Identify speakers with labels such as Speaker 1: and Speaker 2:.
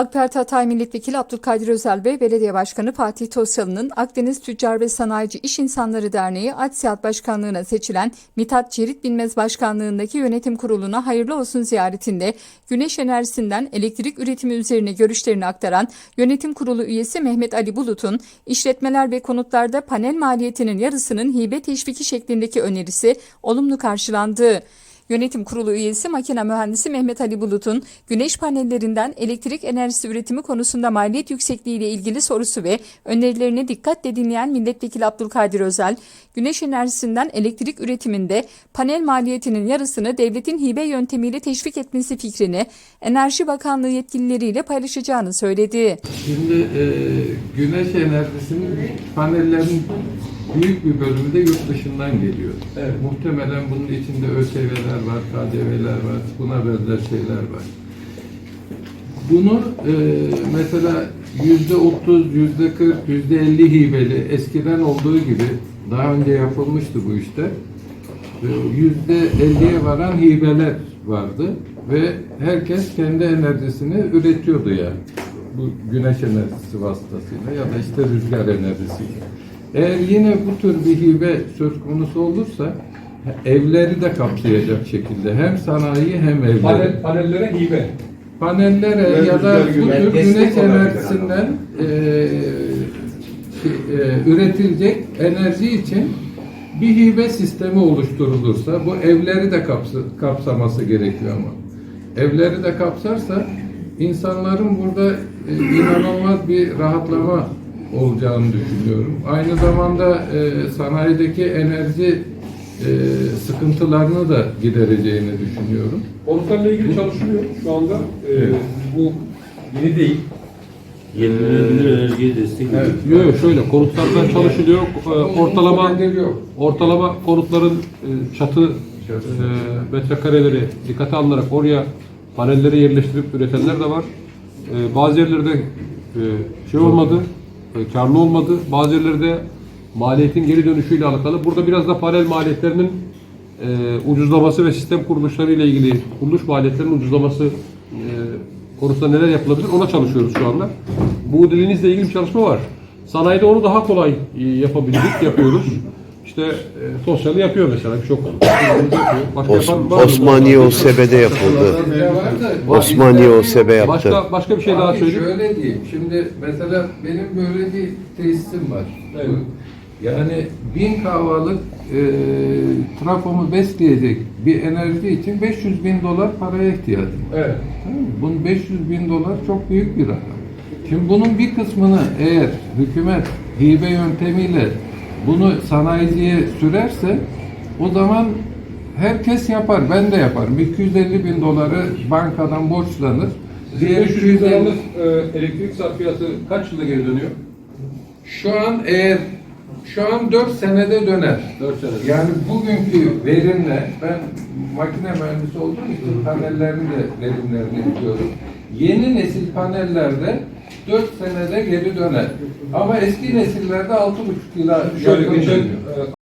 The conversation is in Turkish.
Speaker 1: AK Parti Hatay Milletvekili Abdülkadir Özel ve Belediye Başkanı Fatih Tosyalı'nın Akdeniz Tüccar ve Sanayici İş İnsanları Derneği Adsiyat Başkanlığı'na seçilen Mithat Cerit Bilmez Başkanlığındaki yönetim kuruluna hayırlı olsun ziyaretinde güneş enerjisinden elektrik üretimi üzerine görüşlerini aktaran yönetim kurulu üyesi Mehmet Ali Bulut'un işletmeler ve konutlarda panel maliyetinin yarısının hibe teşviki şeklindeki önerisi olumlu karşılandı. Yönetim Kurulu üyesi makine mühendisi Mehmet Ali Bulut'un güneş panellerinden elektrik enerjisi üretimi konusunda maliyet yüksekliği ile ilgili sorusu ve önerilerini dikkatle dinleyen Milletvekili Abdülkadir Özel, güneş enerjisinden elektrik üretiminde panel maliyetinin yarısını devletin hibe yöntemiyle teşvik etmesi fikrini Enerji Bakanlığı yetkilileriyle paylaşacağını söyledi.
Speaker 2: Şimdi e, güneş enerjisinin panellerin büyük bir bölümü de yurt dışından geliyor. Muhtemelen bunun içinde ÖSV'ler var, KDV'ler var, buna benzer şeyler var. Bunu e, mesela yüzde otuz, yüzde kırk, yüzde elli hibeli eskiden olduğu gibi daha önce yapılmıştı bu işte. E, Yüzde elliye varan hibeler vardı ve herkes kendi enerjisini üretiyordu yani. Bu güneş enerjisi vasıtasıyla ya da işte rüzgar enerjisiyle. Eğer yine bu tür bir hibe söz konusu olursa evleri de kapsayacak şekilde hem sanayi hem evleri.
Speaker 3: Panel, panellere hibe.
Speaker 2: Panellere
Speaker 3: Ve
Speaker 2: ya da bu tür güneş enerjisinden e, şey, e, üretilecek enerji için bir hibe sistemi oluşturulursa bu evleri de kapsa- kapsaması gerekiyor ama. Evleri de kapsarsa insanların burada e, inanılmaz bir rahatlama olacağını düşünüyorum. Aynı zamanda e, sanayideki enerji e, sıkıntılarını da gidereceğini düşünüyorum.
Speaker 3: Konutlarla ilgili çalışılıyor şu anda. Ee, bu yeni değil.
Speaker 4: Yenilenebilir enerjiye destek
Speaker 2: Evet.
Speaker 5: Yok yok şöyle konutlarda çalışılıyor. Ortalama ortalama konutların e, çatı e, metrekareleri dikkate alınarak oraya panelleri yerleştirip üretenler de var. E, Bazı yerlerde e, şey olmadı, e, karlı olmadı. Bazı yerlerde maliyetin geri dönüşüyle alakalı. Burada biraz da panel maliyetlerinin e, ucuzlaması ve sistem kuruluşları ile ilgili kuruluş maliyetlerinin ucuzlaması e, konusunda neler yapılabilir ona çalışıyoruz şu anda. Bu dediğinizle ilgili bir çalışma var. Sanayide onu daha kolay e, yapabildik, yapıyoruz. İşte e, Tosyalı yapıyor mesela birçok konu. Başka
Speaker 6: Os-
Speaker 5: yapan var mı?
Speaker 6: Osmaniye OSB'de yapıldı. Osmaniye OSB yaptı.
Speaker 5: Başka, başka bir şey daha
Speaker 2: Abi
Speaker 5: söyleyeyim.
Speaker 2: Şöyle diyeyim. Şimdi mesela benim böyle bir tesisim var.
Speaker 3: Evet.
Speaker 2: Yani bin kahvalık e, trafomu besleyecek bir enerji için 500 bin dolar paraya ihtiyacım var.
Speaker 3: Evet.
Speaker 2: Tamam mı? Bunun 500 bin dolar çok büyük bir rakam. Şimdi bunun bir kısmını eğer hükümet hibe yöntemiyle bunu sanayiciye sürerse o zaman herkes yapar. Ben de yaparım. 250 bin doları bankadan borçlanır. Diğer
Speaker 3: 500 bin
Speaker 2: 250
Speaker 3: liralık e, elektrik sarfiyatı kaç yılda geri dönüyor?
Speaker 2: Şu an eğer şu an 4 senede döner.
Speaker 3: 4 sene.
Speaker 2: Yani bugünkü verimle ben makine mühendisi olduğum için panellerin de verimlerini biliyorum. Yeni nesil panellerde 4 senede geri döner. Ama eski nesillerde 6,5 yıla
Speaker 3: Şöyle
Speaker 2: dönüyor.
Speaker 3: e,